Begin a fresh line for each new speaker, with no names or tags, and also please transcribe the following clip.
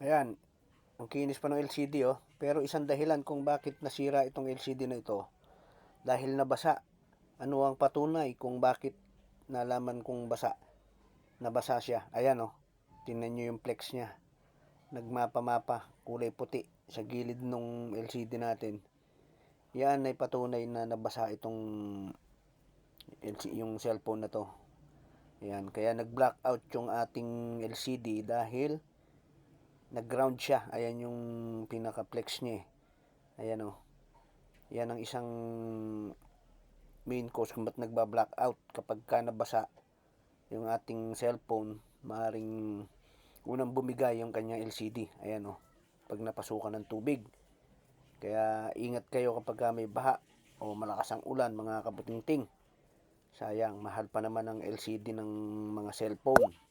Ayan. Ang kinis pa ng LCD oh. Pero isang dahilan kung bakit nasira itong LCD na ito. Dahil nabasa. Ano ang patunay kung bakit nalaman kong basa. Nabasa siya. Ayan oh. Tingnan nyo yung flex niya. Nagmapa-mapa. Kulay puti. Sa gilid ng LCD natin. Yan ay patunay na nabasa itong yung cellphone na to. Ayan, kaya nag-blackout yung ating LCD dahil nag-ground siya. Ayan yung pinaka-flex niya. eh. Ayan oh. Yan ang isang main cause kung ba't nagba-blackout kapag ka nabasa yung ating cellphone, maaring unang bumigay yung kanyang LCD. Ayan oh. Pag napasukan ng tubig. Kaya ingat kayo kapag ka may baha o malakas ang ulan mga kabutingting. Sayang, mahal pa naman ang LCD ng mga cellphone.